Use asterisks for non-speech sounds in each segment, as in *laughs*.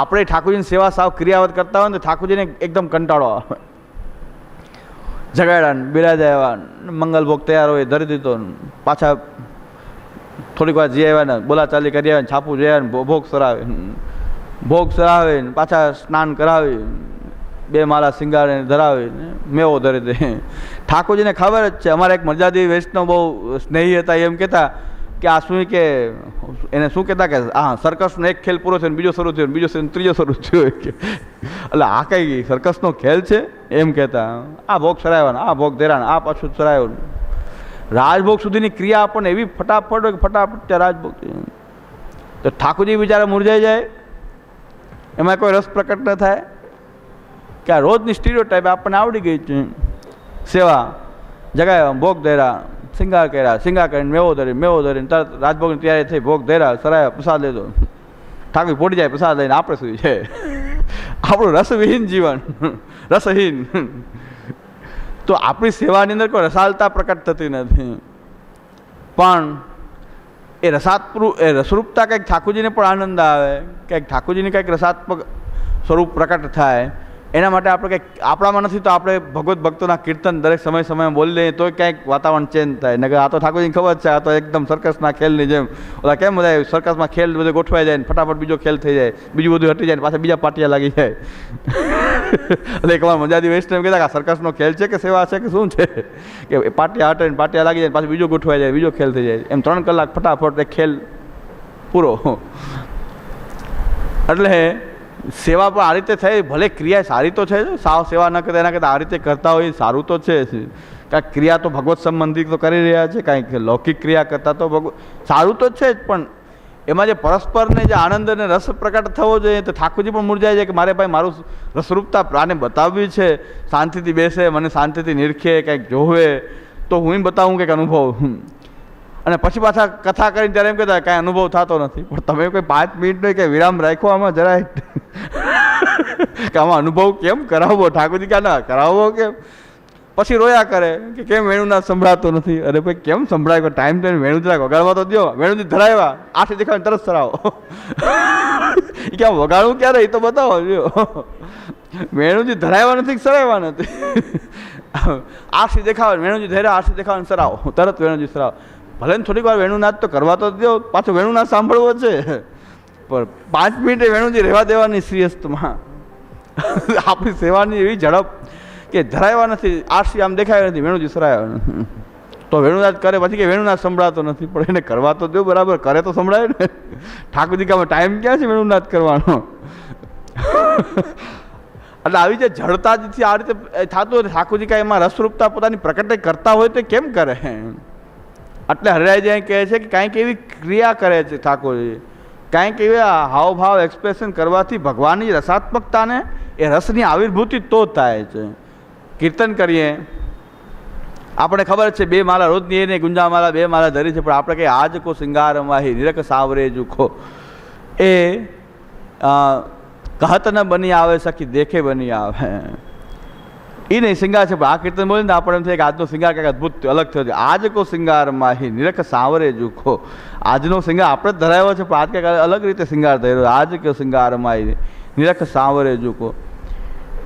આપણે ઠાકોરજીની સેવા સાવ ક્રિયાવત કરતા હોય તો ઠાકોરજીને એકદમ કંટાળો આવે. જગાડ્યા બિરાજા આવ્યા મંગલ ભોગ તૈયાર હોય, ધરી દીધો પાછા થોડીક વાર જઈ આવ્યા ને બોલાચાલી કરી આવ્યા ને છાપું જઈ આવ્યા ભોગ સરાવે ભોગ સરાવે પાછા સ્નાન કરાવી બે માળા શિંગારે ધરાવે મેવો ધરી દે. ઠાકોરજીને ખબર જ છે, અમારા એક મરજાદી વૈષ્ણવ બહુ સ્નેહી હતા, એમ કહેતા કે આ શું કે, એને શું કહેતા કે હા સર્કસનો એક ખેલ પૂરો થયો બીજો શરૂ થયો બીજો ત્રીજો શરૂ થયો. કે, એટલે આ કઈ સર્કસનો ખેલ છે? એમ કહેતા, આ ભોગ સરાવ્યા આ ભોગ ધેરાણ આ પાછું સરાયો રાજભોગ સુધીની ક્રિયા આપણને એવી ફટાફટ હોય કે ફટાફટ ત્યાં રાજભોગ તો ઠાકોરજી બિચારા મુરઝાઈ જાય. એમાં કોઈ રસ પ્રકટ ન થાય. કે આ રોજની સ્ટીરિયો ટાઈપ આપણને આવડી ગઈ છે. સેવા જગાવ્યા ભોગ ધર્યા શિંગાર કર્યા શિંગાર કરીને મેવો ધરી મેવો ધરીને તરત રાજભોગની તૈયારી થઈ, ભોગ ધર્યા સરાયા પ્રસાદ લીધો. ઠાકોર પોટી જાય પ્રસાદ લઈને, આપણે સુધી છે? આપણું રસવિહીન જીવન, રસહીન. તો આપણી સેવાની અંદર કોઈ રસાલતા પ્રકટ થતી નથી. પણ એ રસાત્મુ, એ રસરૂપતા કંઈક ઠાકોરજીને પણ આનંદ આવે, કંઈક ઠાકોરજીને કંઈક રસાત્મક સ્વરૂપ પ્રકટ થાય. એના માટે આપણે કંઈક, આપણામાં નથી તો આપણે ભગવત ભક્તોના કીર્તન દરેક સમય સમયે બોલી લઈએ, તોય કંઈક વાતાવરણ ચેન્જ થાય. નકર આ તો ઠાકોરજીને ખબર છે, આ તો એકદમ સર્કસના ખેલની જેમ. ઓલા કેમ બધા સર્કસમાં ખેલ બધું ગોઠવાઈ જાય ને ફટાફટ બીજો ખેલ થઈ જાય, બીજું બધું હટી જાય પાછા બીજા પાટિયા લાગી જાય. *laughs* એટલે એકવાર મજાદી વૈષ્ણવ કહેતા કે સર્કસનો ખેલ છે કે સેવા છે કે શું છે? કે પાટિયા હટે ને પાટિયા લાગી જાય પાછું બીજો ગોઠવાઈ જાય, બીજો ખેલ થઈ જાય. એમ ત્રણ કલાક ફટાફટ એ ખેલ પૂરો. *laughs* એટલે સેવા પણ આ રીતે થઈ ભલે ક્રિયા સારી તો છે, સાવ સેવા ન કરે એના કરતાં આ રીતે કરતા હોય સારું તો છે. કાંઈક ક્રિયા તો ભગવત સંબંધી તો કરી રહ્યા છે, કાંઈક લૌકિક ક્રિયા કરતાં તો ભગવ, સારું તો છે જ, પણ એમાં જે પરસ્પરને જે આનંદ અને રસ પ્રકટ થવો જોઈએ તો ઠાકોરજી પણ મૂરજાય છે કે મારે ભાઈ મારું રસરૂપતા પ્રાણે બતાવવી છે, શાંતિથી બેસે, મને શાંતિથી નિરખે, કંઈક જોવે, તો હું બતાવું કંઈક અનુભવ અને પછી પાછા કથા કરીને ત્યારે એમ કહેતા કાંઈ અનુભવ થતો નથી. પણ તમે કોઈ પાંચ મિનિટનો કે વિરામ રાખો આમાં જરાય કે આમાં અનુભવ કેમ કરાવવો? ઠાકોરજી ક્યાં ના, કરાવવો કેમ? પછી રોયા કરે, કે કેમ વેણુનાથ સંભળાતો નથી? અરે ભાઈ, કેમ સંભળાય? ટાઈમ તો વેણુ જરાક વગાડવા તો દો વેણુજી ધરાવ્યા. આઠે દેખાડે તરત સરાવો. એ ક્યાં વગાડવું ક્યારે? એ તો બતાવો જો વેણુજી ધરાવ્યા નથી કે સરાવ્યા નથી? આરસી દેખાવે, વેણુજી ધર્યા, આરસી દેખાવે સરાવો. તરત વેણુજી સરાવો. ભલે ને થોડીક વાર વેણુનાથ તો કરવા તો દો પાછો વેણુનાથ સાંભળવો છે. પણ પાંચ મિનિટે વેણુજી રહેવા દેવાની શ્રીયસ્તમાં. આપણી સેવાની એવી ઝડપ કે ધરાવ્યા નથી, આરસી આમ દેખાય નથી, વેણુજી સરાયો તો વેણુનાથ કરે, પછી કે વેણુનાથ સંભળાતો નથી, પણ એને કરવા તો દો બરાબર, કરે તો સંભળાય ને. ઠાકોરજી કામ ટાઈમ ક્યાં છે વેણુનાથ કરવાનો? એટલે આવી જે જડતાથી આ રીતે થતું હોય ઠાકોરજી કાંઈ એમાં રસરૂપતા પોતાની પ્રકટ કરતા હોય તો કેમ કરે? એટલે હરિરાયજી કહે છે કે કાંઈક એવી ક્રિયા કરે છે ઠાકોરજી. કાંઈક એવી હાવભાવ એક્સપ્રેશન કરવાથી ભગવાનની રસાત્મકતાને એ રસની આવિર્ભૂતિ તો થાય છે. કીર્તન કરીએ. આપણે ખબર છે બે માળા રોજની એને ગુંજા માળા, બે માળા ધરી છે, પણ આપણે કંઈ આજ કો શિંગાર માહી નિરક સાવરે જુખો. એ કહત ન બની આવે, સખી દેખે બની આવે. એ નહીં, શિંગાર છે. પણ આ કીર્તન બોલીને તો આપણે એમ થાય કે આજનો શિંગાર કંઈક અદ્ભુત અલગ થયો છે. આજ કો શિંગારમાં હી, નિરખ સાવરે જુખો. આજનો શિંગાર આપણે ધરાવ્યો છે, પણ આજ કંઈક અલગ રીતે શિંગાર થયેલો આજ કયો શિંગારમાં નિરખ સાવરે જુખો.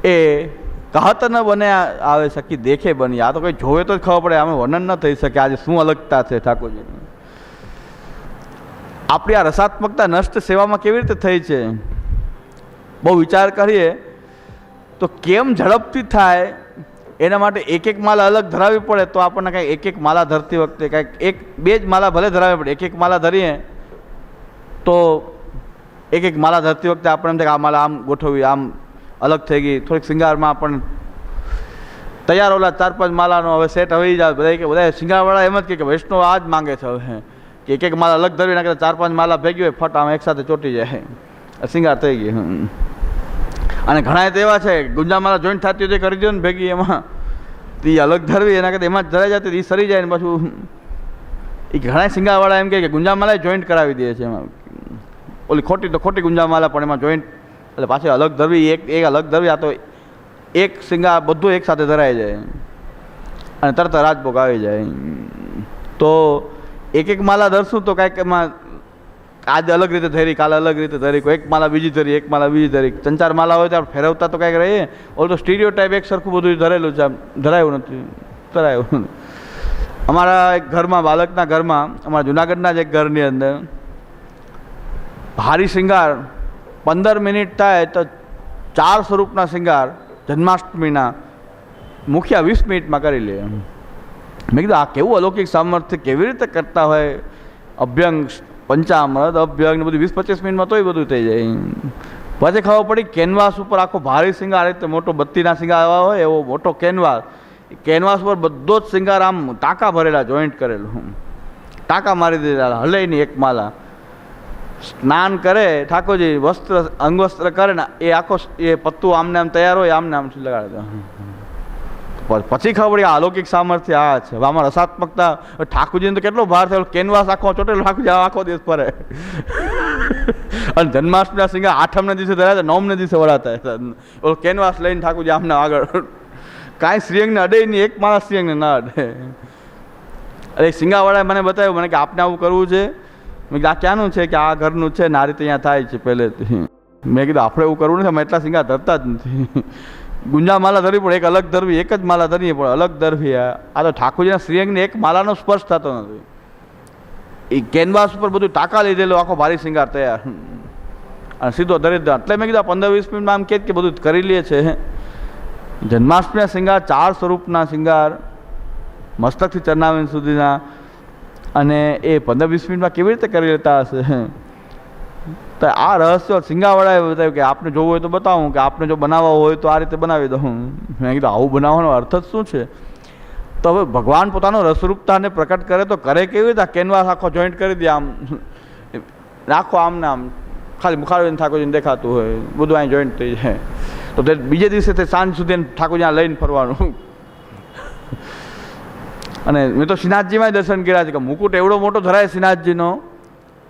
એ કહત ન બને આવે સખી દેખે બની. આ તો કોઈ જોવે તો જ ખબર પડે, આમાં વર્ણન ન થઈ શકે. આજે શું અલગતા છે ઠાકોરજીની આપણી આ રસાત્મકતા નષ્ટ સેવામાં કેવી રીતે થઈ છે? બહુ વિચાર કરીએ તો કેમ ઝડપથી થાય? એના માટે એક એક માલા અલગ ધરાવવી પડે તો આપણને કાંઈક એક એક માલા ધરતી વખતે કાંઈક એક, બે જ માલા ભલે ધરાવવી પડે એક એક માલા ધરીએ તો એક એક માલા ધરતી વખતે આપણે એમ કે આ માલા આમ ગોઠવવી, આમ અલગ થઈ ગઈ. થોડીક શિંગારમાં આપણને તૈયાર ઓલા ચાર પાંચ માલાનો હવે સેટ હવે જાય બધા કે બધા શિંગારવાળા એમ જ કે વૈષ્ણવ આ જ માંગે છે હવે. કે એક એક માલા અલગ ધરવી નાખે ચાર પાંચ માલા ભેગી હોય ફટ આમ એકસાથે ચોટી જાય. શિંગાર થઈ ગઈ. હમ. અને ઘણા એવા છે, ગુંજામાલા જોઈન્ટ થતી હોય તે કરી દો ને ભેગી એમાં. તે અલગ ધરવી, એના કરતાં એમાં જ ધરાઈ જતી એ સરી જાય ને પાછું. એ ઘણા સિંગાવાળા એમ કહે કે ગુંજામાલા જોઈન્ટ કરાવી દે છે એમાં. ઓલી ખોટી તો ખોટી ગુંજામાલા, પણ એમાં જોઈન્ટ એટલે પાછી અલગ ધરવી, એક એક અલગ ધરવી, આ તો એક સિંગા બધું એક સાથે ધરાઈ જાય. અને તરત રાજભોગ આવી જાય. તો એક એક માલા ધરશું તો કાંઈક એમાં આજે અલગ રીતે ધરી, કાલે અલગ રીતે ધરી એક માલા બીજી ધરી, એક માલા બીજી ધરી. ત્રણ ચાર માલા હોય ત્યારે ફેરવતા તો કાંઈક રહીએ. ઓલ તો સ્ટીરિયો ટાઈપ એક સરખું બધું ધરેલું છે ધરાયું નથી, ધરાયું. અમારા એક ઘરમાં, બાળકના ઘરમાં, અમારા જુનાગઢના જ એક ઘરની અંદર ભારી શિંગાર, પંદર મિનિટ થાય તો ચાર સ્વરૂપના શિંગાર જન્માષ્ટમીના મુખ્ય વીસ મિનિટમાં કરી લે. મેં કીધું, આ કેવું અલૌકિક સામર્થ્ય, કેવી રીતે કરતા હોય અભ્યંગ પંચામૃત અભ્યંગ બધું વીસ પચીસ મિનિટમાં તોય બધું થઈ જાય પછી ખબર પડી, કેનવાસ ઉપર આખો ભારે શિંગાર રીતે મોટો બત્તીના શિંગાર આવ્યા હોય, એવો મોટો કેનવાસ. કેનવાસ ઉપર બધો જ શિંગાર આમ ટાંકા ભરેલા જોઈન્ટ કરેલું ટાંકા મારી દીધેલા હલે નહીં એક માલા. સ્નાન કરે, ઠાકોરજી વસ્ત્ર, અંગવસ્ત્ર કરે ને, એ આખો એ પત્તું આમને આમ તૈયાર હોય, આમને આમ લગાડી પછી ખબર આ અલૌકિક સામર્થ્ય આ છે. આમાં રસાત્મકતા, ઠાકોરજીને તો કેટલો ભાર થયો? કેનવાસ આખો ચોટેલો ઠાકોરજી આખો દિવસ ફરે. અને જન્માષ્ટમીના સિંગા આઠમના દિવસે ધરાય નવમને દિવસે વળાતા ઓલો કેનવાસ લઈને ઠાકોરજી આમને આગળ. કાંઈ શ્રીયંગને અડે નહીં, એક માણસ શ્રીયંગને ના અડે. અરે સિંગાવાળાએ મને બતાવ્યું, મને કે આપને આવું કરવું છે? મેં કીધું, આ ક્યાંનું છે કે આ ઘરનું છે? ને આ રીતે અહીંયા થાય છે પહેલેથી. મેં કીધું, આપણે એવું કરવું નથી, અમે એટલા સિંગા ધરતા જ નથી. ગુંજા માલા ધરવી પણ એક અલગ ધરવી, એક જ માલા ધરીએ પણ અલગ ધરવી આ. તો ઠાકોરજીના શ્રીઅંગને એક માલાનો સ્પર્શ થતો નથી. એ કેનવાસ ઉપર બધું ટાંકા લીધેલો, આખો ભારી શિંગાર તૈયાર. અને સીધો દરિદ્ર. એટલે મેં કીધું પંદર, વીસ મિનિટમાં આમ કે કે બધું કરી લે છે. જન્માષ્ટમીના શિંગાર, ચાર સ્વરૂપના શિંગાર, મસ્તકથી ચરનાવીન સુધીના. અને એ પંદર, વીસ મિનિટમાં કેવી રીતે કરી લેતા હશે? તો આ રહસ્ય સિંગાવાળાએ બતાવ્યું કે આપને જોવું હોય તો બતાવું, કે આપને જો બનાવવા હોય તો આ રીતે બનાવી દઉં. મેં કીધું, આવું બનાવવાનો અર્થ જ શું છે? તો હવે ભગવાન પોતાનો રસરૂપતાને પ્રકટ કરે તો કરે કેવી રીતે? કેનવાસ આખો જોઈન્ટ કરી દે આમ. રાખો આમ ને આમ. ખાલી મુખારવીને ઠાકોરજીને દેખાતું હોય. બધું અહીં જોઈન્ટ થઈ જાય. તો તે બીજે દિવસે તે સાંજ સુધી ઠાકોરજી લઈને ફરવાનું. અને મેં તો શ્રીનાથજીમાં દર્શન કર્યા છે કે મુકુટ એવડો મોટો ધરાય શ્રીનાથજીનો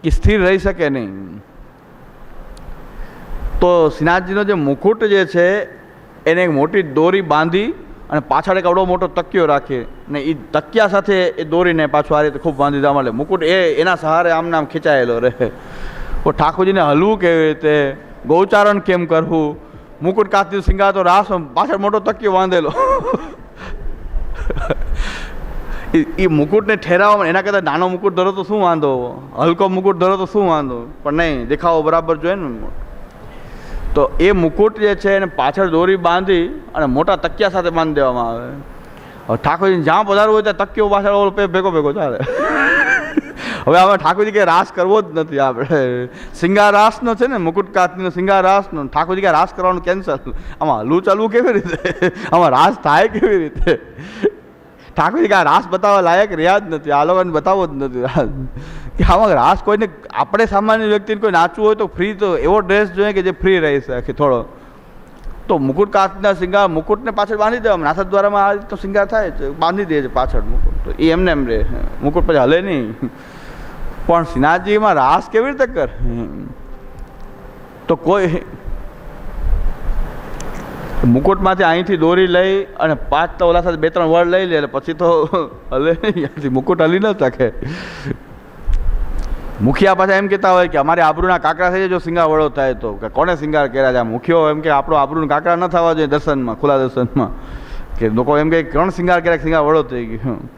કે સ્થિર રહી શકે નહીં. તો શ્રીનાથજીનો જે મુકુટ જે છે, એને એક મોટી દોરી બાંધી અને પાછળ એક અવડો મોટો તકિયો રાખે ને એ તકિયા સાથે એ દોરીને પાછું આ રીતે ખૂબ બાંધી દેવા મળે મુકુટ એ એના સહારે આમ ખેંચાયેલો રહે. તો ઠાકોરજીને હલવું કેવી રીતે? ગૌચારણ કેમ કરવું? મુકુટ કાચી સિંગા તો રાસ પાછળ મોટો તકિયો બાંધેલો એ મુકુટને ઠેરાવવા એના કરતાં નાનો મુકુટ ધરો તો શું વાંધો? હલકો મુકુટ ધરો તો શું વાંધો? પણ નહીં, દેખાવો બરાબર જોઈએ ને તો એ મુકુટ જે છે એને પાછળ દોરી બાંધી અને મોટા તકિયા સાથે બાંધી દેવામાં આવે. હવે ઠાકોરજી જ્યાં પધારવું હોય ત્યાં તકિયો પાછળ ભેગો ભેગો ચાલે. હવે આમાં ઠાકોરજી કે રાસ કરવો જ નથી આપણે. સિંગાર રાસનો છે ને મુકુટ કાતનો સિંગાર રાસનો ઠાકોરજી કે રાસ કરવાનું કેન્સલ આમાં હલવું ચાલવું કેવી રીતે? આમાં રાસ થાય કેવી રીતે? ઠાકોરજી કે રાસ બતાવવા લાયક રહ્યા જ નથી. આ લોકોને બતાવવો જ નથી. રાસ આમાં રાસ કોઈને આપણે સામાન્ય વ્યક્તિને કોઈ નાચવું હોય તો ફ્રી તો એવો ડ્રેસ જોઈએ કે જે ફ્રી રહી શકે થોડો. તો મુકુટ કાચના શિંગાર મુકુટને પાછળ બાંધી દેવામાં નાથદ્વારામાં આ રીતનો શિંગાર થાય તો બાંધી દે છે પાછળ મુકુટ. તો એ એમને એમ રહે. મુકુટ પછી હલે નહીં. પણ શ્રીનાથજીમાં રાસ કેવી રીતે કર? તો કોઈ મુકુટમાંથી અહીંથી દોરી લઈ અને પાંચ તો સાથે બે ત્રણ વળ લઈ લે પછી તો હલે નહીં. મુકુટ હલી ન શકે. મુખિયા પાછા એમ કહેતા હોય કે અમારે આબરૂના કાંકરા થઈ જાય, જો સિંગાર વડો થાય તો. કે કોને સિંગાર કર્યા છે? મુખ્યો એમ કે આપણો આબરૂના કાંકરા ન થવા જોઈએ દર્શનમાં ખુલ્લા દર્શનમાં કે લોકો એમ કે કોણ સિંગાર કર્યા સિંગાર વડો થઈ ગયો?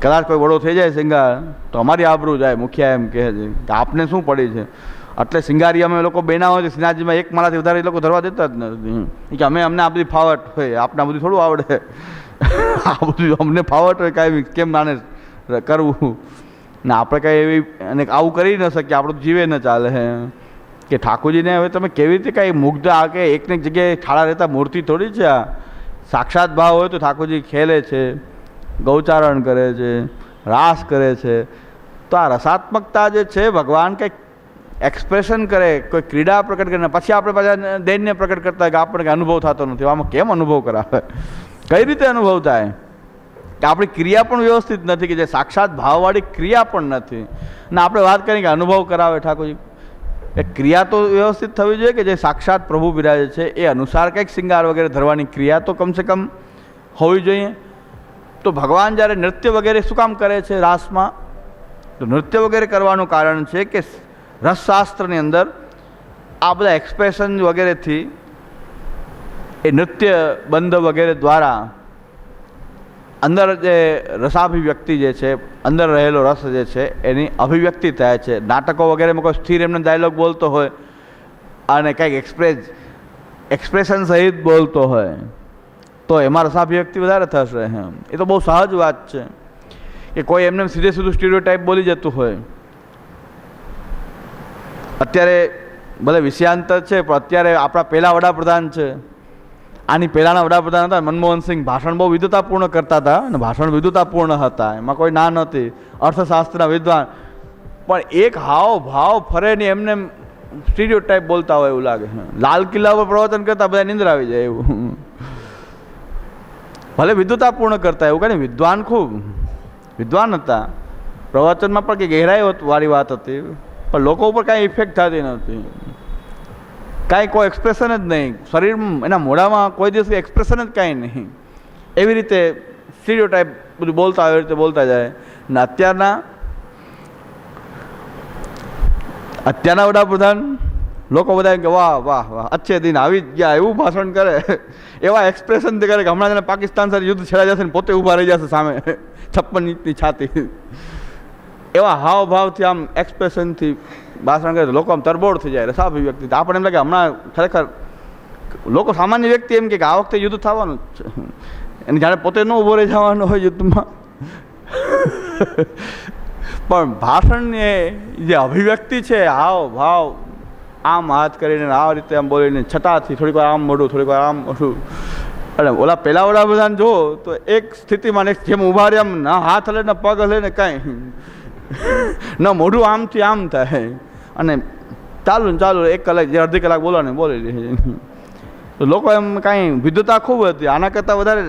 કદાચ કોઈ વડો થઈ જાય સિંગાર, તો અમારી આબરૂ જાય, મુખિયા એમ કહે છે. કે આપને શું પડી છે? એટલે સિંગારી અમે લોકો બેના હોય છે શ્રીનાથજીમાં એક માળાથી વધારે એ લોકો ધરવા દેતા જ નથી. કે અમે અમને આ બધી ફાવટ હોય આપણે આ બધું થોડું આવડે. *laughs* આ બધું અમને ફાવટ હોય, કાંઈ કેમ નાને કરવું? ને, આપણે કાંઈ એવી, અને આવું કરી ન શકીએ, આપણું જીવે ન ચાલે હે. કે ઠાકોરજીને હવે તમે કેવી રીતે કાંઈ મુગ્ધ આ કે એકને એક જગ્યાએ ખાડા રહેતા મૂર્તિ થોડી છે આ? સાક્ષાત ભાવ હોય તો ઠાકોરજી ખેલે છે, ગૌચારણ કરે છે, રાસ કરે છે. તો આ રસાત્મકતા જે છે, ભગવાન કંઈક એક્સપ્રેશન કરે, કોઈ ક્રીડા પ્રકટ કરીને પછી આપણે પાછા દૈન્ય પ્રકટ કરતા હોય કે આપણને અનુભવ થતો નથી. આમાં કેમ અનુભવ કરાવે? કઈ રીતે અનુભવ થાય? કે આપણી ક્રિયા પણ વ્યવસ્થિત નથી કે જે સાક્ષાત ભાવવાળી ક્રિયા પણ નથી. ને આપણે વાત કરીએ કે અનુભવ કરાવે ઠાકોરજી. એ ક્રિયા તો વ્યવસ્થિત થવી જોઈએ કે જે સાક્ષાત પ્રભુ બિરાજે છે એ અનુસાર કંઈક શિંગાર વગેરે ધરવાની ક્રિયા તો કમસે કમ હોવી જોઈએ. તો ભગવાન જ્યારે નૃત્ય વગેરે શું કામ કરે છે રાસમાં? તો નૃત્ય વગેરે કરવાનું કારણ છે કે રસશાસ્ત્રની અંદર આ બધા એક્સપ્રેશન વગેરેથી એ નૃત્ય બંધ વગેરે દ્વારા અંદર જે રસાભિવ્યક્તિ જે છે, અંદર રહેલો રસ જે છે, એની અભિવ્યક્તિ થાય છે. નાટકો વગેરેમાં કોઈ સ્થિર એમને ડાયલોગ બોલતો હોય અને કંઈક એક્સપ્રેસ એક્સપ્રેશન સહિત બોલતો હોય, તો એમાં રસાભિવ્યક્તિ વધારે થશે એમ. એ તો બહુ સહજ વાત છે કે કોઈ એમને સીધે સીધું સ્ટીરિયો ટાઈપ બોલી જતું હોય. અત્યારે ભલે વિષયાંતર છે, પણ અત્યારે આપણા પહેલાં વડાપ્રધાન છે આની પહેલાંના વડાપ્રધાન હતા, મનમોહનસિંહ ભાષણ બહુ વિદ્વતાપૂર્ણ કરતા હતા અને ભાષણ વિદ્વતાપૂર્ણ હતા, એમાં કોઈ ના નહોતી, અર્થશાસ્ત્રના વિદ્વાન. પણ એક હાવ ભાવ ફરે ને એમને સ્ટીરિયો ટાઈપ બોલતા હોય એવું લાગે. લાલ કિલ્લા પર પ્રવચન કરતા બધા નિંદ્ર આવી જાય એવું. ભલે વિદ્વતાપૂર્ણ કરતા એવું કહે વિદ્વાન ખૂબ, વિદ્વાન હતા. પ્રવચનમાં પણ કંઈ ગહેરાઈ વાળી વાત હતી, પણ લોકો ઉપર કાંઈ ઇફેક્ટ થતી નહોતી. કાંઈ કોઈ એક્સપ્રેશન જ નહીં. શરીર એના મોઢામાં કોઈ દિવસ એક્સપ્રેશન જ કાંઈ નહીં. એવી રીતે સ્ટીરિયો ટાઈપ બધું બોલતા એવી રીતે બોલતા જાય. ને અત્યારના અત્યારના વડાપ્રધાન લોકો બધા કે, વાહ વાહ વાહ અચ્છે દિન આવી જ ગયા, એવું ભાષણ કરે. *laughs* એવા એક્સપ્રેશન કરે કે હમણાં જેને પાકિસ્તાન સાથે યુદ્ધ છેડાઈ જશે ને પોતે ઊભા રહી જશે સામે. *laughs* છપ્પન ઇંચની છાતી. *laughs* એવા હાવભાવથી આમ એક્સપ્રેશનથી ભાષણ કરે લોકો આમ તરબોળ થઈ જાય, રસાભિવ્યક્તિ. આપણે એમ લાગે હમણાં ખરેખર લોકો સામાન્ય વ્યક્તિ એમ કે આ વખતે યુદ્ધ થવાનું જ અને જાણે પોતે ન ઊભો રહી જવાનો હોય યુદ્ધમાં. પણ ભાષણની જે અભિવ્યક્તિ છે, હાવ ભાવ, આમ હાથ કરીને આ રીતે આમ બોલીને છટાથી થોડીક વાર આમ મોઢું, થોડીક વાર આમ મોઢું. અને ઓલા પહેલા બધાને જો તો એક સ્થિતિમાં ને જેમ ઊભા રહે આમ ના હાથ હલે ને પગ હલે ને કાંઈ. ન મોઢું આમથી આમ થાય. અને ચાલુ ને ચાલુ એક કલાક જે અડધી કલાક બોલો ને બોલી તો લોકો એમ કાંઈ વિદ્વતા ખૂબ હતી. આના કરતાં વધારે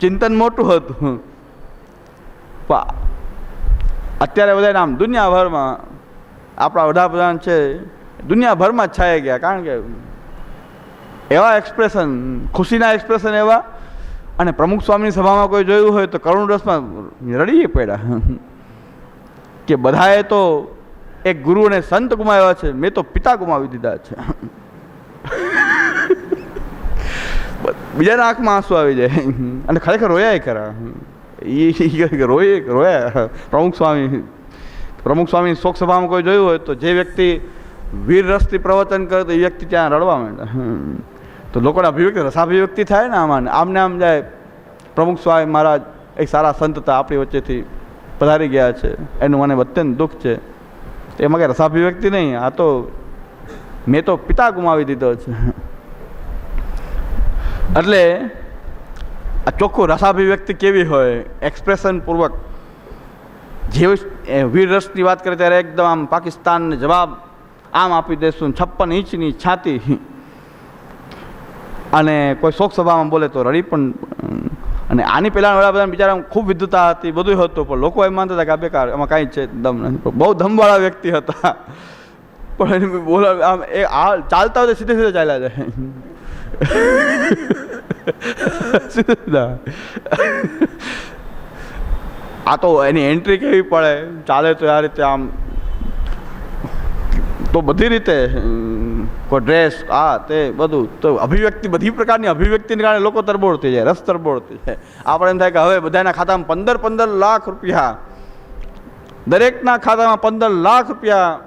ચિંતન મોટું હતું. અત્યારે બધાને આમ દુનિયાભરમાં આપણા વડાપ્રધાન છે, દુનિયાભરમાં જ છાઈ ગયા. કારણ કે એવા એક્સપ્રેશન ખુશીના એક્સપ્રેશન એવા અને પ્રમુખ સ્વામીની સભામાં કોઈ જોયું હોય તો કરુણ રસમાં રડીએ પડ્યા. કે બધાએ તો એક ગુરુ અને સંત ગુમાવ્યા છે. મેં તો પિતા ગુમાવી દીધા છે. બીજાના આંખમાં આંસુ આવી જાય. અને ખરેખર રોયા ખરા. એ રોયે રોયા. પ્રમુખ સ્વામી પ્રમુખ સ્વામી શોક સભામાં કોઈ જોયું હોય તો જે વ્યક્તિ વીર રસથી પ્રવચન કરે તો એ વ્યક્તિ ત્યાં રડવા માંડે. તો લોકોને અભિવ્યક્તિ રસાભિવ્યક્તિ થાય ને આમાં. આમને આમ જાય, પ્રમુખ સ્વામી મહારાજ એક સારા સંત હતા આપણી વચ્ચેથી પધારી ગયા છે. એનું મને અત્યંત દુઃખ છે. એમાં કંઈ રસાભિવ્યક્તિ નહીં, આ તો મેં તો પિતા ગુમાવી દીધો છે. એટલે આ ચોખ્ખું રસાભિવ્યક્તિ કેવી હોય એક્સપ્રેશન પૂર્વક જેવી વીર રસની વાત કરે ત્યારે એકદમ આમ પાકિસ્તાનને જવાબ આમ આપી દેશું, છપ્પન ઇંચની છાતી. અને કોઈ શોક સભામાં બોલે તો રડી પણ અને આની પહેલાં વડાપ્રધાન બિચારા ખૂબ વિદ્વતા હતી બધું હતું, પણ લોકો એમ માનતા હતા કે આ બેકાર એમાં કાંઈ છે દમ નથી. બહુ દમવાળા વ્યક્તિ હતા. પણ એને બોલા, આમ એ આ ચાલતા હોય સીધે સીધે ચાલ્યા જાય. આ તો એની એન્ટ્રી કેવી પડે? ચાલે તો આ રીતે આમ, તો બધી રીતે કોઈ ડ્રેસ આ તે બધું. તો અભિવ્યક્તિ, બધી પ્રકારની અભિવ્યક્તિને કારણે લોકો તરબોળ થઈ જાય, રસ તરબોળ થઈ જાય. આપણે એમ થાય કે હવે બધાના ખાતામાં પંદર પંદર લાખ રૂપિયા. દરેકના ખાતામાં પંદર લાખ રૂપિયા.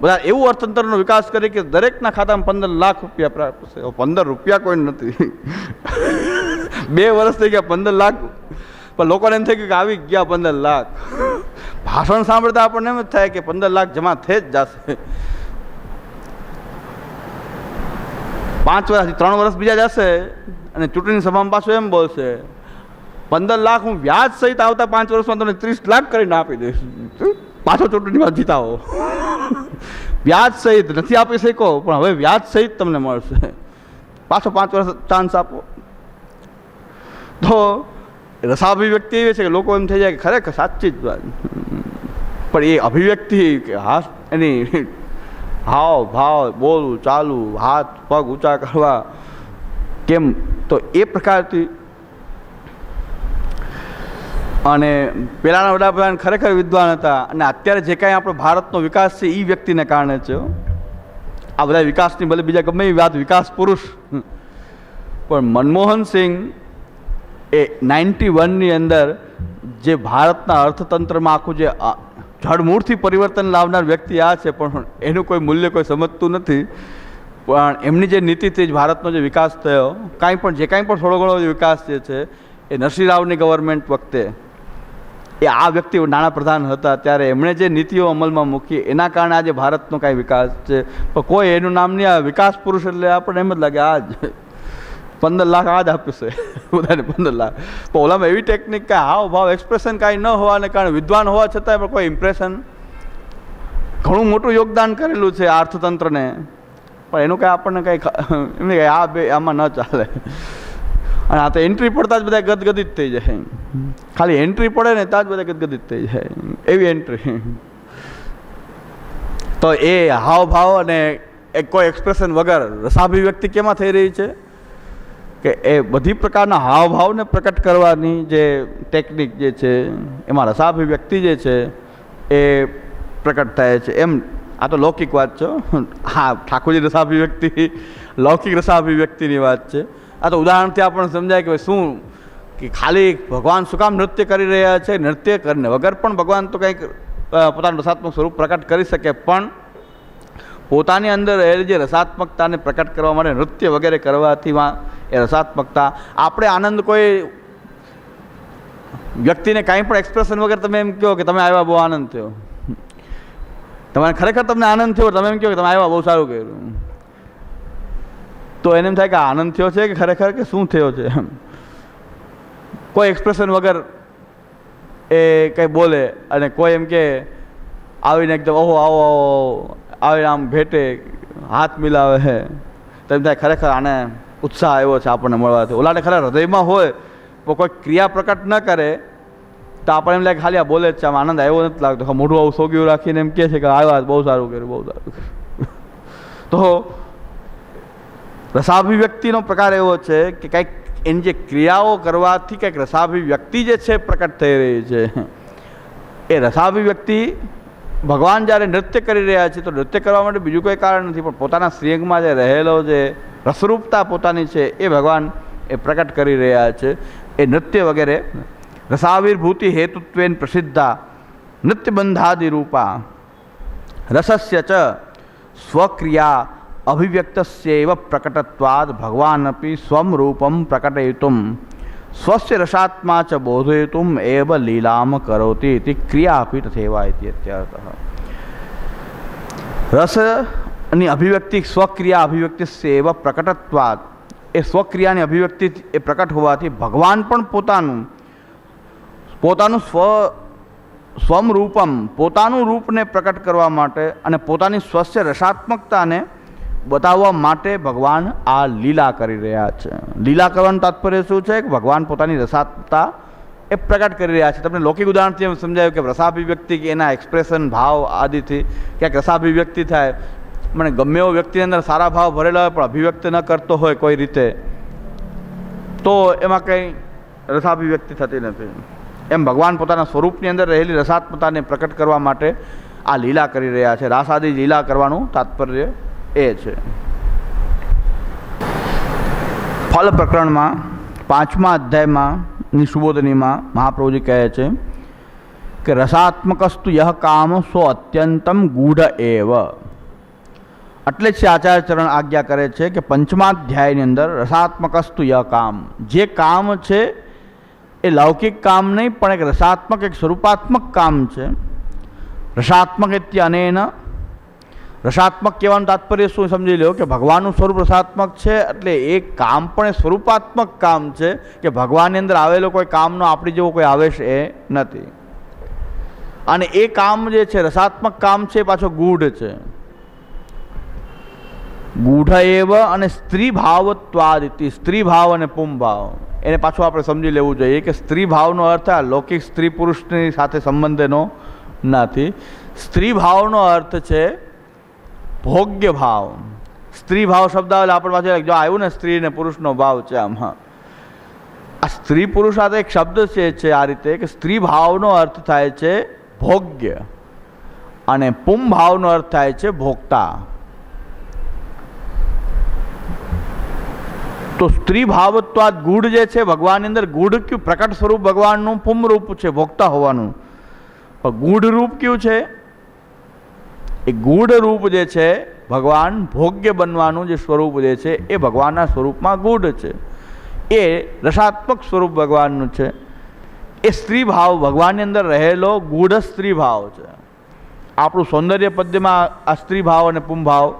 બધા એવું અર્થતંત્રનો વિકાસ કરી કે દરેકના ખાતામાં પંદર લાખ રૂપિયા પ્રાપ્ત થશે પંદર રૂપિયા કોઈ નથી. બે વર્ષ થઈ ગયા, પંદર લાખ. પણ લોકોને એમ થાય કે આવી ગયા પંદર લાખ. ભાષણ સાંભળતા આપણને એમ જ થાય કે પંદર લાખ જમા થઈ જ જશે. પાંચ વર્ષ ત્રણ વર્ષ બીજા જશે અને ચૂંટણી સભામાં પાછું એમ બોલશે, પંદર લાખ હું વ્યાજ સહિત આવતા પાંચ વર્ષમાં તમને ત્રીસ લાખ કરીને આપી દઈશ. પાછો ચૂંટણીમાં જીતાવો. વ્યાજ સહિત નથી આપી શકો, પણ હવે વ્યાજ સહિત તમને મળશે. પાછો પાંચ વર્ષ ચાન્સ આપો. તો રસાભિવ્યક્તિ એવી છે કે લોકો એમ થઈ જાય કે ખરેખર સાચી જ વાત. પણ એ અભિવ્યક્તિ કે હાથ એની હાવ ભાવ બોલવું ચાલવું હાથ, પગ ઊંચા કરવા. કેમ? તો એ પ્રકારથી અને પહેલાંના વડાપ્રધાન ખરેખર વિદ્વાન હતા અને અત્યારે જે કાંઈ આપણો ભારતનો વિકાસ છે એ વ્યક્તિને કારણે છે આ બધા વિકાસની ભલે બીજા ગમે એ વાત, વિકાસ પુરુષ. પણ મનમોહન સિંહ એ નાઇન્ટી વનની અંદર જે ભારતના અર્થતંત્રમાં આખું જે જડમૂળથી પરિવર્તન લાવનાર વ્યક્તિ આ છે, પણ એનું કોઈ મૂલ્ય કોઈ સમજતું નથી. પણ એમની જે નીતિથી જ ભારતનો જે વિકાસ થયો, કાંઈ પણ જે કાંઈ પણ થોડો ઘણો વિકાસ જે છે, એ નરસિંહરાવની ગવર્મેન્ટ વખતે એ આ વ્યક્તિ નાણાપ્રધાન હતા, ત્યારે એમણે જે નીતિઓ અમલમાં મૂકી, એના કારણે આજે ભારતનો કાંઈ વિકાસ છે. પણ કોઈ એનું નામ નહીં આવે, વિકાસ પુરુષ એટલે આપણને એમ જ લાગે, આ જ પંદર લાખ આ જ આપ્યું છે. *laughs* બધાને પંદર લાખ. પણ ઓલામાં એવી ટેકનિક કે હાવ ભાવ એક્સપ્રેશન કાંઈ ન હોવાને કારણે વિદ્વાન હોવા છતાંય પણ કોઈ ઇમ્પ્રેશન ઘણું મોટું યોગદાન કરેલું છે અર્થતંત્રને. પણ એનું કાંઈ આપણને કાંઈ એમને કાંઈ આ બે, આમાં ન ચાલે. અને આ તો એન્ટ્રી પડતા જ બધા ગદગદિત થઈ જાય. ખાલી એન્ટ્રી પડે ને ત્યાં જ બધા ગદગદિત થઈ જાય. એવી એન્ટ્રી તો એ હાવભાવ અને કોઈ એક્સપ્રેશન વગર રસાભિવ્યક્તિ કેમાં થઈ રહી છે? કે એ બધી પ્રકારના હાવભાવને પ્રકટ કરવાની જે ટેકનિક જે છે એમાં રસાભિવ્યક્તિ જે છે, એ પ્રકટ થાય છે. એમ, આ તો લૌકિક વાત છે હો. ઠાકોરજી રસાભિવ્યક્તિ, લૌકિક રસાભિવ્યક્તિની વાત છે. આ તો ઉદાહરણથી આપણને સમજાય કે શું, કે ખાલી ભગવાન શું કામ નૃત્ય કરી રહ્યા છે? નૃત્ય કરીને વગર પણ ભગવાન તો કંઈક પોતાનું રસાત્મક સ્વરૂપ પ્રકટ કરી શકે. પણ પોતાની અંદર રહેલી જે રસાત્મકતાને પ્રકટ કરવા માટે નૃત્ય વગેરે કરવાથી એ રસાત્મકતા. આપણે આનંદ કોઈ વ્યક્તિને કાંઈ પણ એક્સપ્રેશન વગર તમે એમ કહો કે તમે આવ્યા બહુ આનંદ થયો. તમારે ખરેખર તમને આનંદ થયો તમે એમ કહો કે તમે આવ્યા બહુ સારું કર્યું. તો એને એમ થાય કે આનંદ થયો છે કે ખરેખર કે શું થયો છે? એમ કોઈ એક્સપ્રેશન વગર એ કંઈ બોલે અને કોઈ એમ કે આવીને એકદમ, ઓહો આવો આવો આવીને આમ ભેટે હાથ મિલાવે છે તો એમ થાય ખરેખર આને ઉત્સાહ આવ્યો છે આપણને મળવાથી. ઓલાને ખરા હૃદયમાં હોય તો કોઈ ક્રિયા પ્રકટ ન કરે તો આપણે એમ લાગે ખાલી આ બોલે જ છે આમ આનંદ આવ્યો નથી લાગતો. હા, મોઢું આવું સોગ્યું રાખીને એમ કહે છે કે આવ્યા બહુ સારું કર્યું બહુ સારું કર્યું. *laughs* તો રસાભિવ્યક્તિનો પ્રકાર એવો છે કે કંઈક એની જે ક્રિયાઓ કરવાથી કંઈક રસાભિવ્યક્તિ જે છે પ્રકટ થઈ રહી છે. એ રસાભિવ્યક્તિ ભગવાન જ્યારે નૃત્ય કરી રહ્યા છે, તો નૃત્ય કરવા માટે બીજું કોઈ કારણ નથી, પણ પોતાના શ્રીઅંગમાં જે રહેલો જે રસરૂપતા પોતાની છે, એ ભગવાન એ પ્રકટ કરી રહ્યા છે. એ નૃત્ય વગેરે રસાવિર્ભૂતિ હેતુત્વેન પ્રસિદ્ધા નૃત્યબંધાદિ રૂપા રસસ્ય ચ સ્વક્રિયા અભિવ્યક્તસ્યૈવ પ્રકટત્વાદ ભગવાનપી સ્વમ રૂપમ પ્રકટયિતુમ. સ્વસ્ય રસાત્મા ચ બોધયિતુમ એવ લીલામ કરોતિ ક્રિયા અપી તથેવા ઇતિ અર્થઃ રસની અભિવ્યક્તિ સ્વક્રિયા અભિવ્યક્તિ સેવ પ્રકટત્વાદ એ સ્વક્રિયાની અભિવ્યક્તિ એ પ્રકટ હોવાથી ભગવાન પણ પોતાનું પોતાનું સ્વ સ્વમરૂપમ પોતાનું રૂપને પ્રકટ કરવા માટે અને પોતાની સ્વસ્ય રસાત્મકતાને બતાવવા માટે ભગવાન આ લીલા કરી રહ્યા છે. લીલા કરવાનું તાત્પર્ય શું છે? કે ભગવાન પોતાની રસાત્મકતા એ પ્રગટ કરી રહ્યા છે. તમને લૌકિક ઉદાહરણથી એમ સમજાયું કે રસાભિવ્યક્તિ કે એના એક્સપ્રેશન, ભાવ આદિથી ક્યાંક રસાભિવ્યક્તિ થાય. મને ગમે એવો વ્યક્તિની અંદર સારા ભાવ ભરેલા હોય, પણ અભિવ્યક્ત ન કરતો હોય કોઈ રીતે, તો એમાં કંઈ રસાભિવ્યક્તિ થતી નથી. એમ ભગવાન પોતાના સ્વરૂપની અંદર રહેલી રસાત્મતાને પ્રકટ કરવા માટે આ લીલા કરી રહ્યા છે. રાસાદી લીલા કરવાનું તાત્પર્ય એ છે. ફલ પ્રકરણમાં પાંચમા અધ્યાયમાં, ની સુબોધનીમાં મહાપ્રભુજી કહે છે કે રસાત્મકસ્તુ યહ કામ સો અત્યંતમ ગૂઢ એવ. એટલે જ આચાર્યચરણ આચાર્ય ચરણ આજ્ઞા કરે છે કે પંચમાધ્યાયની અંદર રસાત્મકસ્તુ યહ કામ. જે કામ છે એ લૌકિક કામ નહીં, પણ એક રસાત્મક, એક સ્વરૂપાત્મક કામ છે. રસાત્મક ઇત્યનેન રસાત્મક કહેવાનું તાત્પર્ય શું સમજી લો કે ભગવાનનું સ્વરૂપ રસાત્મક છે એટલે એ કામ પણ એ સ્વરૂપાત્મક કામ છે કે ભગવાનની અંદર આવેલો કોઈ કામનો આપણી જેવો કોઈ આવેશ એ નથી. અને એ કામ જે છે રસાત્મક કામ છે પાછો ગૂઢ છે. ગૂઢ એવ અને સ્ત્રી ભાવત્વાદિતિ સ્ત્રી ભાવ અને પુમ ભાવ એને પાછું આપણે સમજી લેવું જોઈએ કે સ્ત્રી ભાવનો અર્થ આ લૌકિક સ્ત્રી પુરુષની સાથે સંબંધનો નથી. સ્ત્રી ભાવનો અર્થ છે ભોગ્ય ભાવ સ્ત્રી ભાવ શબ્દ આવેલા આપણે પાછળ જો આવ્યું ને સ્ત્રી ને પુરુષનો ભાવ છે આમાં આ સ્ત્રી પુરુષ પુરુષાર્થ એક શબ્દ છે છે આ રીતે કે સ્ત્રી ભાવનો અર્થ થાય છે ભોગ્ય અને પુમ ભાવનો અર્થ થાય છે ભોગતા. તો સ્ત્રી ભાવત્વાદ ગૂઢ જે છે ભગવાનની અંદર ગૂઢ કયું? પ્રકટ સ્વરૂપ ભગવાનનું પુમ રૂપ છે, ભોગતા હોવાનું. ગૂઢ રૂપ કયું છે? એ ગૂઢ રૂપ જે છે, ભગવાન ભોગ્ય બનવાનું જે સ્વરૂપ જે છે, એ ભગવાનના સ્વરૂપમાં ગૂઢ છે. એ રસાત્મક સ્વરૂપ ભગવાનનું છે. એ સ્ત્રી ભાવ ભગવાનની અંદર રહેલો ગૂઢ સ્ત્રી ભાવ છે. આપણું સૌંદર્ય પદ્યમાં આ સ્ત્રી ભાવ અને પુમ ભાવ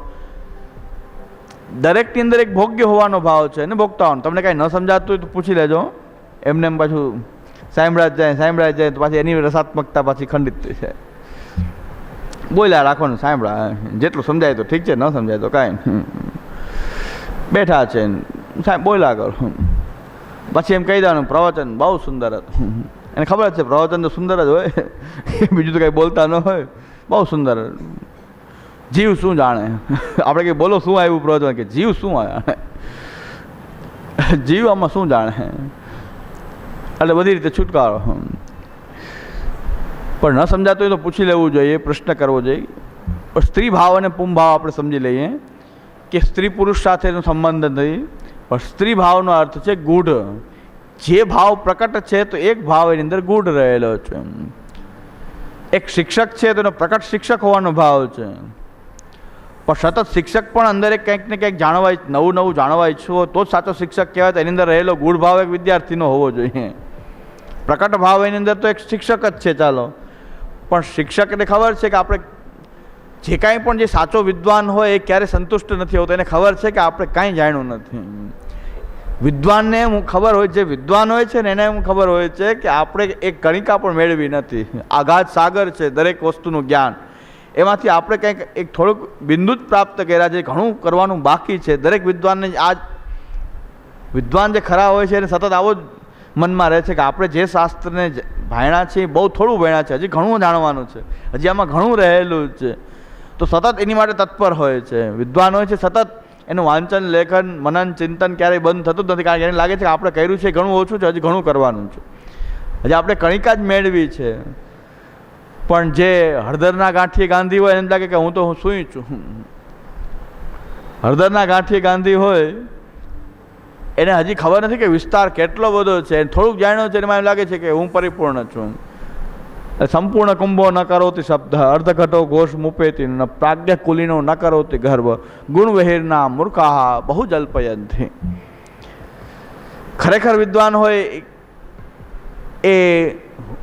દરેકની અંદર એક ભોગ્ય હોવાનો ભાવ છે ને ભોગતા હોવાનો તમને કાંઈ ન સમજાતું હોય તો પૂછી લેજો. એમને એમ પાછું સાંભળા જાય સાંભળા જાય તો પાછી એની રસાત્મકતા પાછી ખંડિત થઈ જાય. બોલ્યા રાખવાનું, સાંભળા જેટલું સમજાય તો ઠીક છે, ન સમજાય તો કાંઈ બેઠા છે, સાહેબ, બોલ્યા કરો. પછી એમ કહી દેવાનું, પ્રવચન બહુ સુંદર હતું. એને ખબર જ છે, પ્રવચન તો સુંદર જ હોય. *laughs* બીજું તો કંઈ બોલતા ન હોય. બહુ સુંદર. જીવ શું જાણે? *laughs* આપણે કે બોલો, શું આવ્યું પ્રવચન કે જીવ શું જાણે? *laughs* જીવ આમાં શું જાણે? એટલે બધી રીતે છુટકારો. પણ ન સમજાતું હોય તો પૂછી લેવું જોઈએ, પ્રશ્ન કરવો જોઈએ. પણ સ્ત્રી ભાવ અને પુમ ભાવ આપણે સમજી લઈએ કે સ્ત્રી પુરુષ સાથેનો સંબંધ નથી. પણ સ્ત્રી ભાવનો અર્થ છે ગૂઢ. જે ભાવ પ્રકટ છે તો એક ભાવ એની અંદર ગૂઢ રહેલો છે. એક શિક્ષક છે તો એનો પ્રકટ શિક્ષક હોવાનો ભાવ છે. પણ સતત શિક્ષક પણ અંદર એક કંઈક ને કંઈક જાણવા નવું નવું જાણવા ઈચ્છવો તો જ સાચો શિક્ષક કહેવાય, તો એની અંદર રહેલો ગૂઢ ભાવ એક વિદ્યાર્થીનો હોવો જોઈએ. પ્રકટ ભાવ એની અંદર તો એક શિક્ષક જ છે, ચાલો. પણ શિક્ષકને ખબર છે કે આપણે જે કાંઈ પણ જે સાચો વિદ્વાન હોય એ ક્યારે સંતુષ્ટ નથી હોતો, એને ખબર છે કે આપણે કાંઈ જાણ્યું નથી. વિદ્વાનને હું ખબર હોય જે વિદ્વાન હોય છે ને એને એમ ખબર હોય છે કે આપણે એક કણિકા પણ મેળવી નથી. આઘાત સાગર છે, દરેક વસ્તુનું જ્ઞાન. એમાંથી આપણે કંઈક એક થોડુંક બિંદુ જ પ્રાપ્ત કર્યા છે ઘણું કરવાનું બાકી છે. દરેક વિદ્વાનને આ વિદ્વાન જે ખરા હોય છે એને સતત આવો જ મનમાં રહે છે કે આપણે જે શાસ્ત્રને ભાણ્યા છે એ બહુ થોડું ભણ્યા છે હજી ઘણું જાણવાનું છે. હજી આમાં ઘણું રહેલું છે. તો સતત એની માટે તત્પર હોય છે. વિદ્વાન હોય છે, સતત એનું વાંચન, લેખન, મનન, ચિંતન ક્યારેય બંધ થતું નથી, કારણ કે એને લાગે છે કે આપણે કર્યું છે, ઘણું ઓછું છે, હજી ઘણું કરવાનું છે. હજી આપણે કણિકા જ મેળવી છે. પણ જે હળદરના ગાંઠીએ ગાંધી હોય, એને લાગે કે હું તો હું સુઈ છું. હળદરના ગાંઠીએ ગાંધી હોય એને હજી ખબર નથી કે વિસ્તાર કેટલો બધો છે. થોડુંક જાણ્યો છે, એમાં એમ લાગે છે કે હું પરિપૂર્ણ છું. સંપૂર્ણ કુંભો ન કરોતી શબ્દ, અર્ધઘટો ઘોષ મુપેતી ન, પ્રાજ્ઞ કુલીનો ન કરોતી ગર્ભ, ગુણ વહેરના મૂર્ખાહા બહુ જલ્પયંથી ખરેખર વિદ્વાન હોય એ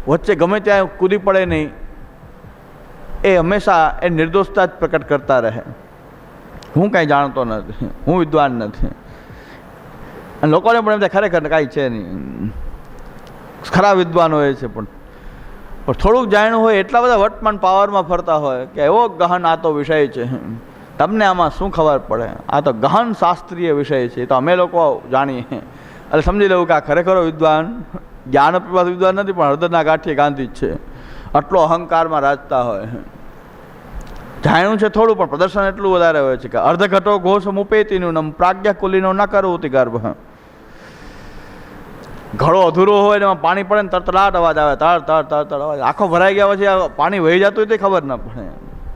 વચ્ચે ગમે ત્યાં કૂદી પડે નહીં. એ હંમેશા એ નિર્દોષતા જ પ્રકટ કરતા રહે. હું કાંઈ જાણતો નથી. હું વિદ્વાન નથી. અને લોકોને પણ એમ થાય ખરેખર કાંઈ છે નહીં. ખરા વિદ્વાન હોય છે પણ. પણ થોડુંક જાણ્યું હોય એટલા બધા વર્તમાન પાવરમાં ફરતા હોય કે એવો ગહન આ તો વિષય છે. તમને આમાં શું ખબર પડે? આ તો ગહન શાસ્ત્રીય વિષય છે, એ તો અમે લોકો જાણીએ. એટલે સમજી લેવું કે આ ખરેખર વિદ્વાન જ્ઞાન પ્રવાસ વિદ્વાન નથી, પણ હળદરના ગાંઠીએ ગાંધી જ છે. આટલો અહંકારમાં રાજતા હોય. જાણ્યું છે થોડું, પણ પ્રદર્શન એટલું વધારે હોય છે કે અર્ધઘટો ઘોષ મુપેતીનું નમ પ્રાજ્ઞા કુલીનો ન કરવું તી ગર્ભ. ઘડો અધૂરો હોય એમાં પાણી પડે ને તરતરાટ અવાજ આવે, તર તર તર તર, અવાજ. આખો ભરાઈ ગયા પછી પાણી વહી જતું હોય તે ખબર ના પડે.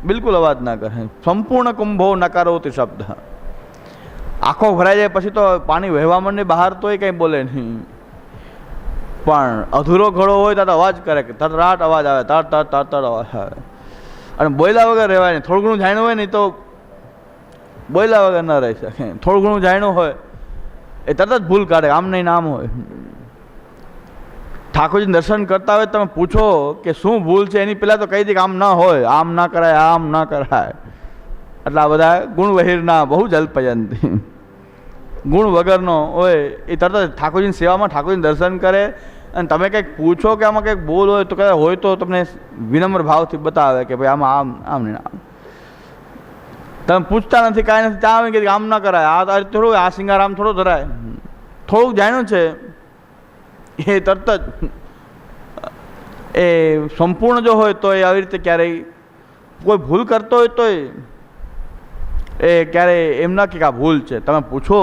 બિલકુલ અવાજ ના કરે. સંપૂર્ણ કુંભો નકારોતી શબ્દ. આખો ભરાઈ જાય પછી તો પાણી વહેવા માંડે, બહાર તોય કંઈ બોલે નહીં. પણ અધૂરો ઘડો હોય તો અવાજ કરે કે તરતરાટ અવાજ આવે, તર તર તર તર અવાજ આવે. અને બોયલા વગર રહેવાય નહીં. થોડું ઘણું જાણ્યું હોય નહીં તો બોયલા વગર ન રહી શકે. થોડું ઘણું જાણ્યું હોય એ તરત જ ભૂલ કાઢે, આમ નહીં નામ હોય. ઠાકોરજી દર્શન કરતા હોય તમે પૂછો કે શું ભૂલ છે? એની પહેલાં તો કહી દે કે આમ ન હોય, આમ ના કરાય, આમ ના કરાય. એટલે આ બધા ગુણ વહીરના બહુ જલ્પયંતી ગુણ વગરનો હોય એ તરત જ ઠાકોરજીની સેવામાં ઠાકોરજીને દર્શન કરે. અને તમે કંઈક પૂછો કે આમાં કંઈક ભૂલ હોય તો કદાચ હોય તો તમને વિનમ્ર ભાવથી બતાવે કે ભાઈ આમાં આમ આમ નહીં આમ. તમે પૂછતા નથી, કાંઈ નથી, ત્યાં આવે કે આમ ના કરાય. આ થોડું આ સિંગાર આમ થોડો ધરાય. થોડુંક જાણ્યું છે એ તરત જ, એ સંપૂર્ણ જો હોય તો એ આવી રીતે ક્યારેય, કોઈ ભૂલ કરતો હોય તોય એ ક્યારેય એમ ના કે આ ભૂલ છે. તમે પૂછો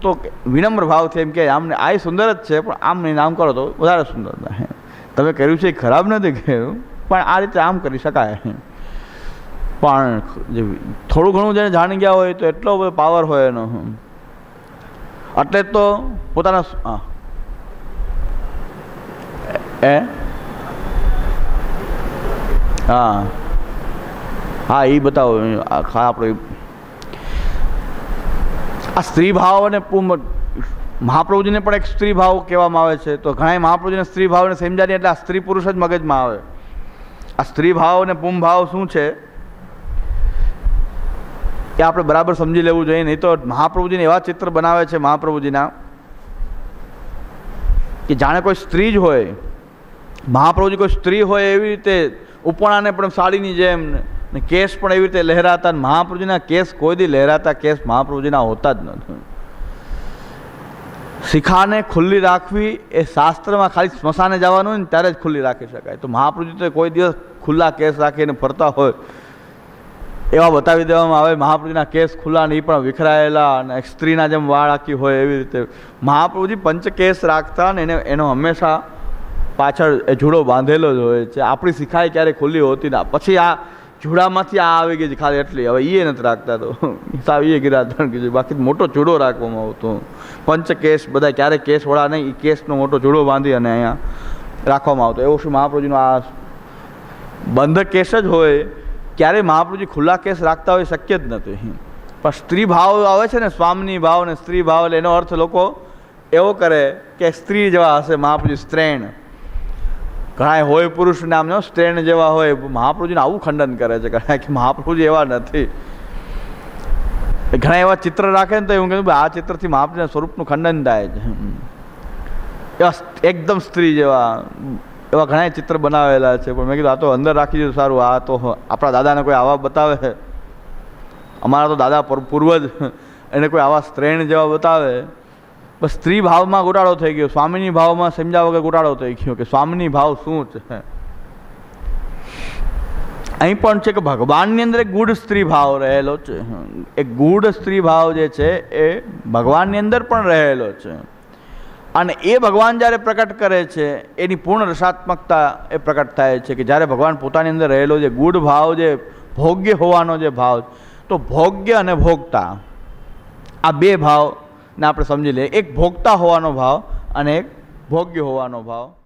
તો વિનમ્ર ભાવથી એમ કે આમને, આ સુંદર જ છે, પણ આમ નહીં આમ કરો તો વધારે સુંદર થાય. તમે કર્યું છે એ ખરાબ નથી કર્યું, પણ આ રીતે આમ કરી શકાય. પણ જે થોડું ઘણું જેને જાણી ગયા હોય તો એટલો બધો પાવર હોય એનો. એટલે તો પોતાના એ હા હા એ બતાવો. ખા આપણે આ સ્ત્રી ભાવ અને મહાપ્રભુજીને પણ એક સ્ત્રી ભાવ કહેવામાં આવે છે. તો ઘણા મહાપ્રભુજીને સ્ત્રી ભાવને સમજાવીએ એટલે આ સ્ત્રી પુરુષ જ મગજમાં આવે. આ સ્ત્રી ભાવ અને પૂમ ભાવ શું છે? એ આપણે બરાબર સમજી લેવું જોઈએ. નહીં તો મહાપ્રભુજીને એવા ચિત્ર બનાવે છે મહાપ્રભુજીના કે જાણે કોઈ સ્ત્રી જ હોય મહાપ્રભુજી કોઈ સ્ત્રી હોય એવી રીતે ઉપણાને પણ સાડીની જેમ ને- કેસ પણ એવી રીતે લહેરાતા મહાપ્રભુજીના કેસ કોઈ દી લહેરાતા કેસ મહાપ્રભુજીના હોતા જ નથી શિખાને ખુલ્લી રાખવી એ શાસ્ત્રમાં ખાલી સ્મશાને જવાનું હોય ને ત્યારે જ ખુલ્લી રાખી શકાય. તો મહાપ્રભુજી તો કોઈ દિવસ ખુલ્લા કેસ રાખીને ફરતા હોય. એવા બતાવી દેવામાં આવે, મહાપ્રભુજીના કેસ ખુલ્લા ને એ પણ વિખરાયેલા અને સ્ત્રીના જેમ વાળ આખી હોય એવી રીતે. મહાપ્રભુજી પંચ કેસ રાખતા ને એને, એનો હંમેશા પાછળ એ જુડો બાંધેલો જ હોય છે. આપણી શિખાઈ ક્યારેય ખુલ્લી હોતી ના. પછી આ જુડામાંથી આ આવી ગઈ છે ખાલી એટલી. હવે એ નથી રાખતા તો. સાવ એ ગિરાધણ કીધું બાકી મોટો જુડો રાખવામાં આવતો. પંચ કેસ બધા ક્યારે કેસવાળા નહીં એ કેસનો મોટો જુડો બાંધી અને અહીંયા રાખવામાં આવતો. એવું શું મહાપ્રભુજીનો આ બંધ કેસ જ હોય, ક્યારેય મહાપ્રભુજી ખુલ્લા કેસ રાખતા હોય શક્ય જ નથી. પણ સ્ત્રી ભાવ આવે છે ને, સ્વામની ભાવ ને સ્ત્રી ભાવ એટલે એનો અર્થ લોકો એવો કરે કે સ્ત્રી જેવા હશે મહાપ્રુજી સ્ત્રેણ. ઘણા હોય પુરુષ નામ ને સ્ત્રેણ જેવા હોય. મહાપ્રભુજીને આવું ખંડન કરે છે. ઘણા કે મહાપ્રભુજી એવા નથી. ઘણા એવા ચિત્ર રાખે ને તો એવું કીધું આ ચિત્રથી મહાપ્રભુના સ્વરૂપનું ખંડન થાય છે. એવા એકદમ સ્ત્રી જેવા, એવા ઘણા ચિત્ર બનાવેલા છે. પણ મેં કીધું આ તો અંદર રાખી દીધું, સારું, આ તો આપણા દાદાને કોઈ આવા બતાવે. અમારા તો દાદા પૂર- પૂર્વજ, એને કોઈ આવા સ્ત્રેણ જેવા બતાવે. બસ સ્ત્રી ભાવમાં ગોટાળો થઈ ગયો. સ્વામીની ભાવમાં સમજાવ વગર ગોટાળો થઈ ગયો કે સ્વામીની ભાવ શું છે? અહીં પણ છે કે ભગવાનની અંદર એક ગૂઢ સ્ત્રી ભાવ રહેલો છે. એક ગૂઢ સ્ત્રી ભાવ જે છે એ ભગવાનની અંદર પણ રહેલો છે. અને એ ભગવાન જ્યારે પ્રકટ કરે છે, એની પૂર્ણ રસાત્મકતા એ પ્રકટ થાય છે કે જ્યારે ભગવાન પોતાની અંદર રહેલો જે ગૂઢ ભાવ જે ભોગ્ય હોવાનો જે ભાવ તો ભોગ્ય અને ભોગતા આ બે ભાવને આપણે સમજી લઈએ. એક ભોગતા હોવાનો ભાવ અને એક ભોગ્ય હોવાનો ભાવ.